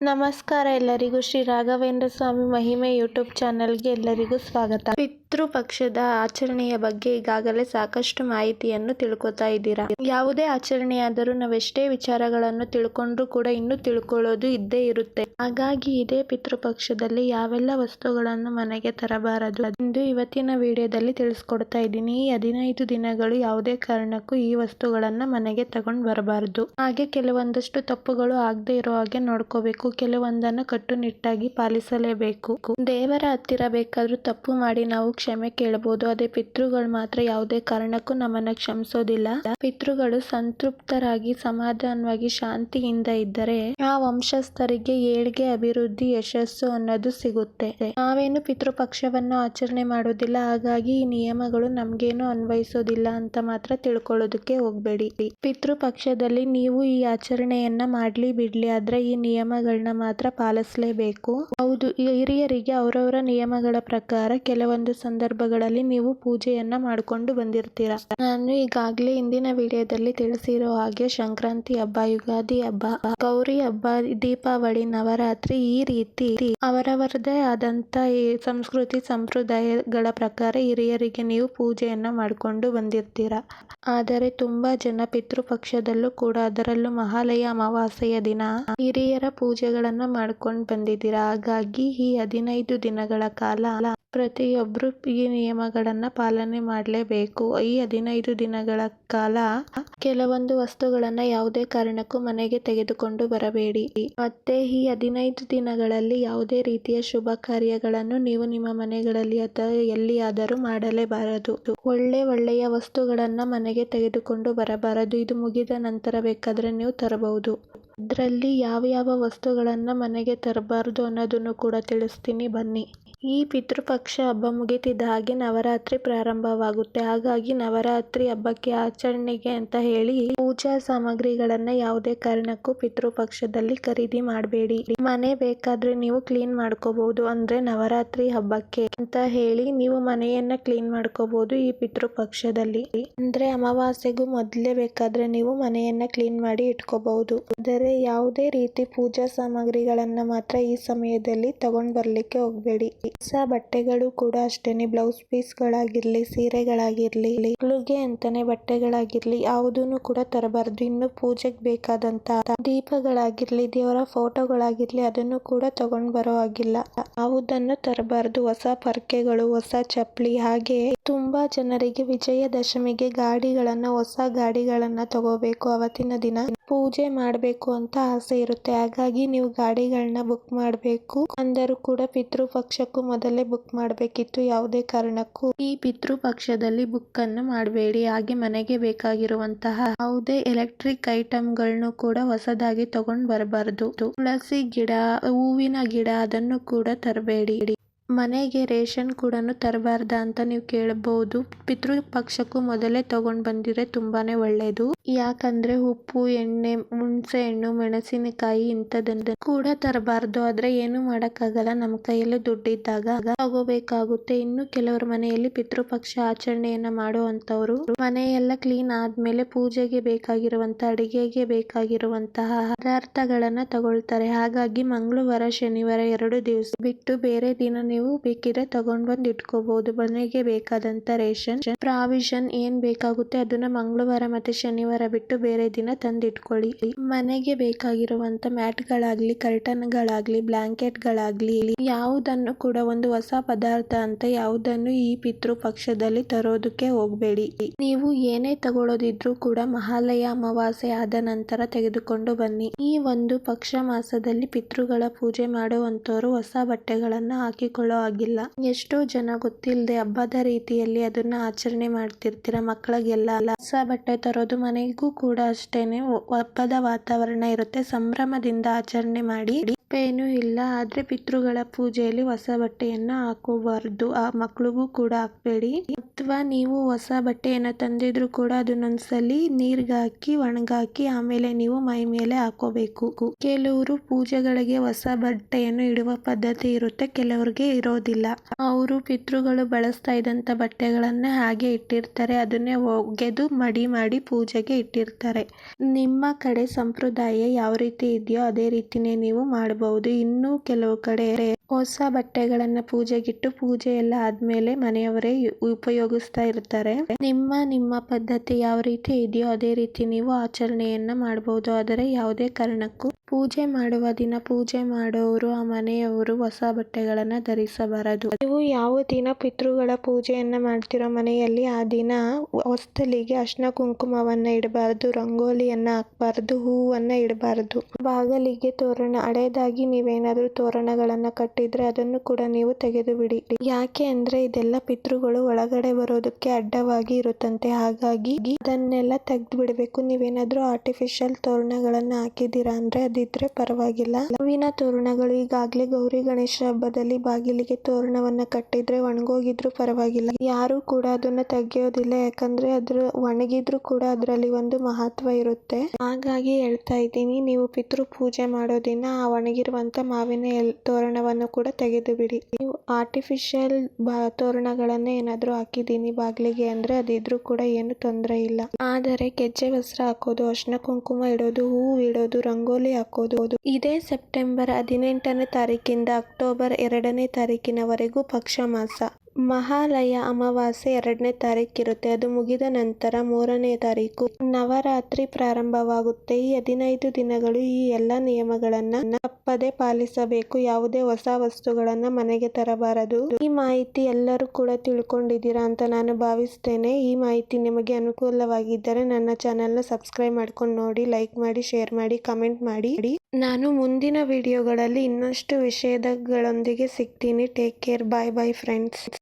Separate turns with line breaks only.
ನಮಸ್ಕಾರ ಎಲ್ಲರಿಗೂ ಶ್ರೀ ರಾಘವೇಂದ್ರ ಸ್ವಾಮಿ ಮಹಿಮೆ ಯೂಟ್ಯೂಬ್ ಚಾನಲ್ಗೆ ಎಲ್ಲರಿಗೂ ಸ್ವಾಗತ. ಪಿತೃಪಕ್ಷದ ಆಚರಣೆಯ ಬಗ್ಗೆ ಈಗಾಗಲೇ ಸಾಕಷ್ಟು ಮಾಹಿತಿಯನ್ನು ತಿಳ್ಕೊತಾ ಇದ್ದೀರಾ? ಯಾವುದೇ ಆಚರಣೆಯಾದರೂ ನಾವೆಷ್ಟೇ ವಿಚಾರಗಳನ್ನು ತಿಳ್ಕೊಂಡ್ರೂ ಕೂಡ ಇನ್ನೂ ತಿಳ್ಕೊಳ್ಳೋದು ಇದ್ದೇ ಇರುತ್ತೆ. ಹಾಗಾಗಿ ಇದೇ ಪಿತೃಪಕ್ಷದಲ್ಲಿ ಯಾವೆಲ್ಲ ವಸ್ತುಗಳನ್ನು ಮನೆಗೆ ತರಬಾರದು ಎಂದು ಇವತ್ತಿನ ವಿಡಿಯೋದಲ್ಲಿ ತಿಳಿಸ್ಕೊಡ್ತಾ ಇದ್ದೀನಿ. ಈ ಹದಿನೈದು ದಿನಗಳು ಯಾವುದೇ ಕಾರಣಕ್ಕೂ ಈ ವಸ್ತುಗಳನ್ನ ಮನೆಗೆ ತಗೊಂಡ್ ಬರಬಾರದು. ಹಾಗೆ ಕೆಲವೊಂದಷ್ಟು ತಪ್ಪುಗಳು ಆಗದೆ ಇರೋ ಹಾಗೆ ನೋಡ್ಕೋಬೇಕು. ಕೆಲವೊಂದನ್ನು ಕಟ್ಟುನಿಟ್ಟಾಗಿ ಪಾಲಿಸಲೇಬೇಕು. ದೇವರ ಹತ್ತಿರ ಬೇಕಾದ್ರೂ ತಪ್ಪು ಮಾಡಿ ನಾವು ಕ್ಷಮೆ ಕೇಳಬಹುದು. ಅದೇ ಪಿತೃಗಳು ಮಾತ್ರ ಯಾವುದೇ ಕಾರಣಕ್ಕೂ ನಮ್ಮನ್ನ ಕ್ಷಮಿಸೋದಿಲ್ಲ. ಪಿತೃಗಳು ಸಂತೃಪ್ತರಾಗಿ ಸಮಾಧಾನವಾಗಿ ಶಾಂತಿಯಿಂದ ಇದ್ದರೆ ಆ ವಂಶಸ್ಥರಿಗೆ ಏಳ್ಗೆ ಅಭಿವೃದ್ಧಿ ಯಶಸ್ಸು ಅನ್ನೋದು ಸಿಗುತ್ತೆ. ನಾವೇನು ಪಿತೃಪಕ್ಷವನ್ನು ಆಚರಣೆ ಮಾಡೋದಿಲ್ಲ, ಹಾಗಾಗಿ ಈ ನಿಯಮಗಳು ನಮ್ಗೇನು ಅನ್ವಯಿಸೋದಿಲ್ಲ ಅಂತ ಮಾತ್ರ ತಿಳ್ಕೊಳ್ಳೋದಕ್ಕೆ ಹೋಗ್ಬೇಡಿ. ಪಿತೃಪಕ್ಷದಲ್ಲಿ ನೀವು ಈ ಆಚರಣೆಯನ್ನ ಮಾಡ್ಲಿ ಬಿಡ್ಲಿ, ಆದ್ರೆ ಈ ನಿಯಮಗಳನ್ನ ಮಾತ್ರ ಪಾಲಿಸಲೇಬೇಕು. ಹೌದು, ಹಿರಿಯರಿಗೆ ಅವರವರ ನಿಯಮಗಳ ಪ್ರಕಾರ ಕೆಲವೊಂದು ಸಂದರ್ಭಗಳಲ್ಲಿ ನೀವು ಪೂಜೆಯನ್ನ ಮಾಡ್ಕೊಂಡು ಬಂದಿರ್ತೀರ. ನಾನು ಈಗಾಗಲೇ ಇಂದಿನ ವಿಡಿಯೋದಲ್ಲಿ ತಿಳಿಸಿರೋ ಹಾಗೆ ಸಂಕ್ರಾಂತಿ ಹಬ್ಬ, ಯುಗಾದಿ ಹಬ್ಬ, ಗೌರಿ ಹಬ್ಬ, ದೀಪಾವಳಿ, ನವರಾತ್ರಿ ಈ ರೀತಿ ಅವರವರದೇ ಆದಂತ ಸಂಸ್ಕೃತಿ ಸಂಪ್ರದಾಯಗಳ ಪ್ರಕಾರ ಹಿರಿಯರಿಗೆ ನೀವು ಪೂಜೆಯನ್ನ ಮಾಡ್ಕೊಂಡು ಬಂದಿರ್ತೀರ. ಆದರೆ ತುಂಬಾ ಜನ ಪಿತೃಪಕ್ಷದಲ್ಲೂ ಕೂಡ ಅದರಲ್ಲೂ ಮಹಾಲಯ ಅಮಾವಾಸ್ಯೆಯ ದಿನ ಹಿರಿಯರ ಪೂಜೆಗಳನ್ನ ಮಾಡ್ಕೊಂಡು ಬಂದಿದ್ದೀರಾ. ಹಾಗಾಗಿ ಈ ಹದಿನೈದು ದಿನಗಳ ಕಾಲ ಪ್ರತಿಯೊಬ್ರು ಈ ನಿಯಮಗಳನ್ನ ಪಾಲನೆ ಮಾಡಲೇಬೇಕು. ಈ ಹದಿನೈದು ದಿನಗಳ ಕಾಲ, ಕೆಲವೊಂದು ವಸ್ತುಗಳನ್ನ ಯಾವುದೇ ಕಾರಣಕ್ಕೂ ಮನೆಗೆ ತೆಗೆದುಕೊಂಡು ಬರಬೇಡಿ. ಮತ್ತೆ ಈ ಹದಿನೈದು ದಿನಗಳಲ್ಲಿ ಯಾವುದೇ ರೀತಿಯ ಶುಭ ಕಾರ್ಯಗಳನ್ನು ನೀವು ನಿಮ್ಮ ಮನೆಗಳಲ್ಲಿ ಅಥವಾ ಎಲ್ಲಿಯಾದರೂ ಮಾಡಲೇಬಾರದು. ಒಳ್ಳೆ ಒಳ್ಳೆಯ ವಸ್ತುಗಳನ್ನ ಮನೆಗೆ ತೆಗೆದುಕೊಂಡು ಬರಬಾರದು. ಇದು ಮುಗಿದ ನಂತರ ಬೇಕಾದ್ರೆ ನೀವು ತರಬಹುದು. ಅದರಲ್ಲಿ ಯಾವ ಯಾವ ವಸ್ತುಗಳನ್ನ ಮನೆಗೆ ತರಬಾರದು ಅನ್ನೋದನ್ನು ಕೂಡ ತಿಳಿಸ್ತೀನಿ. ಬನ್ನಿ. ಈ ಪಿತೃಪಕ್ಷ ಹಬ್ಬ ಮುಗಿತಿದ್ದ ಹಾಗೆ ನವರಾತ್ರಿ ಪ್ರಾರಂಭವಾಗುತ್ತೆ. ಹಾಗಾಗಿ ನವರಾತ್ರಿ ಹಬ್ಬಕ್ಕೆ ಆಚರಣೆಗೆ ಅಂತ ಹೇಳಿ ಪೂಜಾ ಸಾಮಗ್ರಿಗಳನ್ನ ಯಾವುದೇ ಕಾರಣಕ್ಕೂ ಪಿತೃಪಕ್ಷದಲ್ಲಿ ಖರೀದಿ ಮಾಡಬೇಡಿ. ಮನೆ ಬೇಕಾದ್ರೆ ನೀವು ಕ್ಲೀನ್ ಮಾಡ್ಕೋಬಹುದು, ಅಂದ್ರೆ ನವರಾತ್ರಿ ಹಬ್ಬಕ್ಕೆ ಅಂತ ಹೇಳಿ ನೀವು ಮನೆಯನ್ನ ಕ್ಲೀನ್ ಮಾಡ್ಕೋಬಹುದು ಈ ಪಿತೃಪಕ್ಷದಲ್ಲಿ. ಅಂದ್ರೆ ಅಮಾವಾಸ್ಯೆಗೂ ಮೊದಲೇ ಬೇಕಾದ್ರೆ ನೀವು ಮನೆಯನ್ನ ಕ್ಲೀನ್ ಮಾಡಿ ಇಟ್ಕೋಬಹುದು. ಆದರೆ ಯಾವುದೇ ರೀತಿ ಪೂಜಾ ಸಾಮಗ್ರಿಗಳನ್ನ ಮಾತ್ರ ಈ ಸಮಯದಲ್ಲಿ ತಗೊಂಡ್ ಬರ್ಲಿಕ್ಕೆ ಹೋಗ್ಬೇಡಿ. ಹೊಸ ಬಟ್ಟೆಗಳು ಕೂಡ ಅಷ್ಟೇನೆ, ಬ್ಲೌಸ್ ಪೀಸ್ ಗಳಾಗಿರ್ಲಿ ಸೀರೆಗಳಾಗಿರ್ಲಿ, ಮಕ್ಕಳಿಗೆ ಅಂತಾನೆ ಬಟ್ಟೆಗಳಾಗಿರ್ಲಿ ಯಾವುದನ್ನು ಕೂಡ ತರಬಾರದು. ಇನ್ನು ಪೂಜೆಗೆ ಬೇಕಾದಂತ ದೀಪಗಳಾಗಿರ್ಲಿ, ದೇವರ ಫೋಟೋಗಳಾಗಿರಲಿ, ಅದನ್ನು ಕೂಡ ತಗೊಂಡ್ ಬರೋ ಹಾಗಿಲ್ಲ. ಯಾವುದನ್ನು ತರಬಾರದು. ಹೊಸ ಪರ್ಕೆಗಳು, ಹೊಸ ಚಪ್ಪಲಿ, ಹಾಗೆ ತುಂಬಾ ಜನರಿಗೆ ವಿಜಯದಶಮಿಗೆ ಗಾಡಿಗಳನ್ನ, ಹೊಸ ಗಾಡಿಗಳನ್ನ ತಗೋಬೇಕು ಅವತ್ತಿನ ದಿನ. ಪೂಜೆ ಮಾಡಬೇಕು ಅಂತ ಆಸೆ ಇರುತ್ತೆ. ಹಾಗಾಗಿ ನೀವು ಗಾಡಿಗಳನ್ನ ಬುಕ್ ಮಾಡಬೇಕು. ಅಂದರೂ ಕೂಡ ಪಿತೃಪಕ್ಷಕ್ಕೂ ಮೊದಲೇ ಬುಕ್ ಮಾಡಬೇಕಿತ್ತು ಯಾವುದೇ ಕಾರಣಕ್ಕೂ. ಈ ಪಿತೃಪಕ್ಷದಲ್ಲಿ ಬುಕ್ ಅನ್ನು ಮಾಡಬೇಡಿ. ಹಾಗೆ ಮನೆಗೆ ಬೇಕಾಗಿರುವಂತಹ ಯಾವುದೇ ಎಲೆಕ್ಟ್ರಿಕ್ ಐಟಂಗಳನ್ನು ಕೂಡ ಹೊಸದಾಗಿ ತಗೊಂಡ್ ಬರಬಾರದು. ತುಳಸಿ ಗಿಡ, ಹೂವಿನ ಗಿಡ ಅದನ್ನು ಕೂಡ ತರಬೇಡಿ. ಮನೆಗೆ ರೇಷನ್ ಕೂಡ ತರಬಾರ್ದ ಅಂತ ನೀವು ಕೇಳಬಹುದು ಪಿತೃಪಕ್ಷಕ್ಕೂ ಮೊದಲೇ ತಗೊಂಡ್ ಬಂದಿದ್ರೆ ತುಂಬಾನೇ ಒಳ್ಳೇದು. ಯಾಕಂದ್ರೆ ಉಪ್ಪು, ಎಣ್ಣೆ, ಹುಣಸೆ ಹಣ್ಣು, ಮೆಣಸಿನಕಾಯಿ ಇಂಥದನ್ನ ಕೂಡ ತರಬಾರ್ದು. ಆದ್ರೆ ಏನು ಮಾಡಕ್ಕಾಗಲ್ಲ. ನಮ್ಮ ಕೈಯಲ್ಲಿ ದುಡ್ಡಿದ್ದಾಗ ತಗೋಬೇಕಾಗುತ್ತೆ. ಇನ್ನು ಕೆಲವರ ಮನೆಯಲ್ಲಿ ಪಿತೃಪಕ್ಷ ಆಚರಣೆಯನ್ನ ಮಾಡುವಂತವ್ರು ಮನೆಯೆಲ್ಲ ಕ್ಲೀನ್ ಆದ್ಮೇಲೆ ಪೂಜೆಗೆ ಬೇಕಾಗಿರುವಂತ ಅಡಿಗೆಗೆ ಬೇಕಾಗಿರುವಂತಹ ಪದಾರ್ಥಗಳನ್ನ ತಗೊಳ್ತಾರೆ. ಹಾಗಾಗಿ ಮಂಗಳವಾರ, ಶನಿವಾರ ಎರಡು ದಿವಸ ಬಿಟ್ಟು ಬೇರೆ ದಿನ ನೀವು ಬೇಕಿದ್ರೆ ತಗೊಂಡ್ ಬಂದ್ ಇಟ್ಕೋಬಹುದು ಮನೆಗೆ ಬೇಕಾದಂತ ರೇಷನ್, ಪ್ರಾವಿಷನ್ ಏನ್ ಬೇಕಾಗುತ್ತೆ ಅದನ್ನ ಮಂಗಳವಾರ ಮತ್ತೆ ಶನಿವಾರ ಬಿಟ್ಟು ಬೇರೆ ದಿನ ತಂದಿಟ್ಕೊಳ್ಳಿ. ಮನೆಗೆ ಬೇಕಾಗಿರುವಂತ ಮ್ಯಾಟ್ ಗಳಾಗ್ಲಿ ಕರ್ಟನ್ ಗಳಾಗ್ಲಿ ಬ್ಲಾಂಕೆಟ್ ಗಳಾಗ್ಲಿ ಯಾವುದನ್ನು ಕೂಡ ಒಂದು ಹೊಸ ಪದಾರ್ಥ ಅಂತ ಯಾವುದನ್ನು ಈ ಪಿತೃ ಪಕ್ಷದಲ್ಲಿ ತರೋದಕ್ಕೆ ಹೋಗ್ಬೇಡಿ. ನೀವು ಏನೇ ತಗೊಳ್ಳೋದಿದ್ರು ಕೂಡ ಮಹಾಲಯ ಅಮಾವಾಸ್ಯೆ ಆದ ನಂತರ ತೆಗೆದುಕೊಂಡು ಬನ್ನಿ. ಈ ಒಂದು ಪಕ್ಷ ಮಾಸದಲ್ಲಿ ಪಿತೃಗಳ ಪೂಜೆ ಮಾಡುವಂತವರು ಹೊಸ ಬಟ್ಟೆಗಳನ್ನ ಹಾಕಿಕೊಳ್ಳೋ. ಹಾಗಿಲ್ಲ ಎಷ್ಟೋ ಜನ ಗೊತ್ತಿಲ್ಲದೆ ಹಬ್ಬದ ರೀತಿಯಲ್ಲಿ ಅದನ್ನ ಆಚರಣೆ ಮಾಡ್ತಿರ್ತೀರ ಮಕ್ಕಳಿಗೆಲ್ಲ. ಹೊಸ ಬಟ್ಟೆ ತರೋದು ಮನೆಗೂ ಕೂಡ ಅಷ್ಟೇನೆ. ಹಬ್ಬದ ವಾತಾವರಣ ಇರುತ್ತೆ. ಸಂಭ್ರಮದಿಂದ ಆಚರಣೆ ಮಾಡಿ ಏನು ಇಲ್ಲ. ಆದ್ರೆ ಪಿತೃಗಳ ಪೂಜೆಯಲ್ಲಿ ಹೊಸ ಬಟ್ಟೆಯನ್ನ ಹಾಕೋಬಾರ್ದು. ಆ ಮಕ್ಳಿಗೂ ಕೂಡ ಹಾಕ್ಬೇಡಿ. ಅಥವಾ ನೀವು ಹೊಸ ಬಟ್ಟೆಯನ್ನ ತಂದಿದ್ರು ಕೂಡ ಅದನ್ನೊಂದ್ಸಲಿ ನೀರ್ಗಾಕಿ, ಒಣಗಾಕಿ, ಆಮೇಲೆ ನೀವು ಮೈ ಮೇಲೆ ಹಾಕೋಬೇಕು. ಕೆಲವರು ಪೂಜೆಗಳಿಗೆ ಹೊಸ ಬಟ್ಟೆಯನ್ನು ಇಡುವ ಪದ್ಧತಿ ಇರುತ್ತೆ, ಕೆಲವರಿಗೆ ಇರೋದಿಲ್ಲ. ಅವರು ಪಿತೃಗಳು ಬಳಸ್ತಾ ಇದ್ದಂತ ಬಟ್ಟೆಗಳನ್ನ ಹಾಗೆ ಇಟ್ಟಿರ್ತಾರೆ. ಅದನ್ನೇ ಒಗೆದು ಮಡಿ ಮಾಡಿ ಪೂಜೆಗೆ ಇಟ್ಟಿರ್ತಾರೆ. ನಿಮ್ಮ ಕಡೆ ಸಂಪ್ರದಾಯ ಯಾವ ರೀತಿ ಇದೆಯೋ ಅದೇ ರೀತಿನೇ ನೀವು ಮಾಡಬೇಕು ಮಾಡಬಹುದು ಇನ್ನು ಕೆಲವು ಕಡೆ ಹೊಸ ಬಟ್ಟೆಗಳನ್ನ ಪೂಜೆಗಿಟ್ಟು ಪೂಜೆ ಎಲ್ಲ ಆದ್ಮೇಲೆ ಮನೆಯವರೇ ಉಪಯೋಗಿಸ್ತಾ ಇರ್ತಾರೆ. ನಿಮ್ಮ ನಿಮ್ಮ ಪದ್ಧತಿ ಯಾವ ರೀತಿ ಇದೆಯೋ ಅದೇ ರೀತಿ ನೀವು ಆಚರಣೆಯನ್ನ ಮಾಡಬಹುದು ಆದರೆ ಯಾವುದೇ ಕಾರಣಕ್ಕೂ ಪೂಜೆ ಮಾಡುವ ದಿನ ಪೂಜೆ ಮಾಡುವವರು ಆ ಮನೆಯವರು ಹೊಸ ಬಟ್ಟೆಗಳನ್ನ ಧರಿಸಬಾರದು. ನೀವು ಯಾವ ದಿನ ಪಿತೃಗಳ ಪೂಜೆಯನ್ನ ಮಾಡ್ತಿರೋ ಮನೆಯಲ್ಲಿ ಆ ದಿನ ಹೊಸ್ತಲಿಗೆ ಅರ್ಶಿನ ಕುಂಕುಮವನ್ನ ಇಡಬಾರದು, ರಂಗೋಲಿಯನ್ನ ಹಾಕಬಾರದು, ಹೂವನ್ನ ಇಡಬಾರದು. ಬಾಗಲಿಗೆ ತೋರಣ, ಹಳೇದಾಗಿ ನೀವೇನಾದ್ರೂ ತೋರಣಗಳನ್ನ ಕಟ್ಟಿದ್ರೆ ಅದನ್ನು ಕೂಡ ನೀವು ತೆಗೆದು ಬಿಡಿ ಯಾಕೆ ಅಂದ್ರೆ ಇದೆಲ್ಲ ಪಿತೃಗಳು ಒಳಗಡೆ ಬರೋದಕ್ಕೆ ಅಡ್ಡವಾಗಿ ಇರುತ್ತಂತೆ. ಹಾಗಾಗಿ ಅದನ್ನೆಲ್ಲ ತೆಗ್ದು ಬಿಡಬೇಕು ನೀವೇನಾದ್ರೂ ಆರ್ಟಿಫಿಷಿಯಲ್ ತೋರಣಗಳನ್ನ ಹಾಕಿದೀರಾ ಅಂದ್ರೆ ಅದಿದ್ರೆ ಪರವಾಗಿಲ್ಲ. ಹೂವಿನ ತೋರಣಗಳು ಈಗಾಗ್ಲೇ ಗೌರಿ ಗಣೇಶ ಹಬ್ಬದಲ್ಲಿ ಬಾಗಿಲಿಗೆ ತೋರಣವನ್ನ ಕಟ್ಟಿದ್ರೆ ಒಣಗೋಗಿದ್ರು ಪರವಾಗಿಲ್ಲ. ಯಾರು ಕೂಡ ಅದನ್ನ ತೆಗೆಯೋದಿಲ್ಲ. ಯಾಕಂದ್ರೆ ಅದ್ರ ಒಣಗಿದ್ರು ಕೂಡ ಅದರಲ್ಲಿ ಒಂದು ಮಹತ್ವ ಇರುತ್ತೆ. ಹಾಗಾಗಿ ಹೇಳ್ತಾ ಇದ್ದೀನಿ, ನೀವು ಪಿತೃ ಪೂಜೆ ಮಾಡೋ ದಿನ ಆ ಒಣಗಿರುವಂತ ಮಾವಿನ ಎಲ್, ತೋರಣವನ್ನು ಕೂಡ ತೆಗೆದು ಬಿಡಿ ನೀವು ಆರ್ಟಿಫಿಷಿಯಲ್ ತೋರಣಗಳನ್ನೇ ಏನಾದರೂ ಹಾಕಿದ್ದೀನಿ ಬಾಗಿಲಿಗೆ ಅಂದ್ರೆ ಅದಿದ್ರೂ ಕೂಡ ಏನು ತೊಂದರೆ ಇಲ್ಲ. ಆದರೆ ಗೆಜ್ಜೆ ವಸ್ತ್ರ ಹಾಕೋದು ಅರ್ಶನ ಕುಂಕುಮ ಇಡೋದು, ಹೂವು ಇಡೋದು, ರಂಗೋಲಿ ಹಾಕೋದು ಇದೇ ಸೆಪ್ಟೆಂಬರ್ ಹದಿನೆಂಟನೇ ತಾರೀಕಿಂದ ಅಕ್ಟೋಬರ್ ಎರಡನೇ ತಾರೀಕಿನವರೆಗೂ ಪಕ್ಷ ಮಾಸ ಮಹಾಲಯ ಅಮಾವಾಸ್ಯೆ ಎರಡನೇ ತಾರೀಕಿರುತ್ತೆ. ಅದು ಮುಗಿದ ನಂತರ ಮೂರನೇ ತಾರೀಕು. ನವರಾತ್ರಿ ಪ್ರಾರಂಭವಾಗುತ್ತೆ. ಈ ಹದಿನೈದು ದಿನಗಳು ಈ ಎಲ್ಲ ನಿಯಮಗಳನ್ನ ತಪ್ಪದೇ ಪಾಲಿಸಬೇಕು. ಯಾವುದೇ ಹೊಸ ವಸ್ತುಗಳನ್ನ ಮನೆಗೆ ತರಬಾರದು. ಈ ಮಾಹಿತಿ ಎಲ್ಲರೂ ಕೂಡ ತಿಳ್ಕೊಂಡಿದ್ದೀರಾ ಅಂತ ನಾನು ಭಾವಿಸ್ತೇನೆ. ಈ ಮಾಹಿತಿ ನಿಮಗೆ ಅನುಕೂಲವಾಗಿದ್ದರೆ ನನ್ನ ಚಾನೆಲ್ನ ಸಬ್ಸ್ಕ್ರೈಬ್ ಮಾಡ್ಕೊಂಡು ನೋಡಿ, ಲೈಕ್ ಮಾಡಿ, ಶೇರ್ ಮಾಡಿ, ಕಮೆಂಟ್ ಮಾಡಿ. ನಾನು ಮುಂದಿನ ವಿಡಿಯೋಗಳಲ್ಲಿ ಇನ್ನಷ್ಟು ವಿಷಯದಗಳೊಂದಿಗೆ ಸಿಗ್ತೀನಿ. Take care. Bye bye, friends.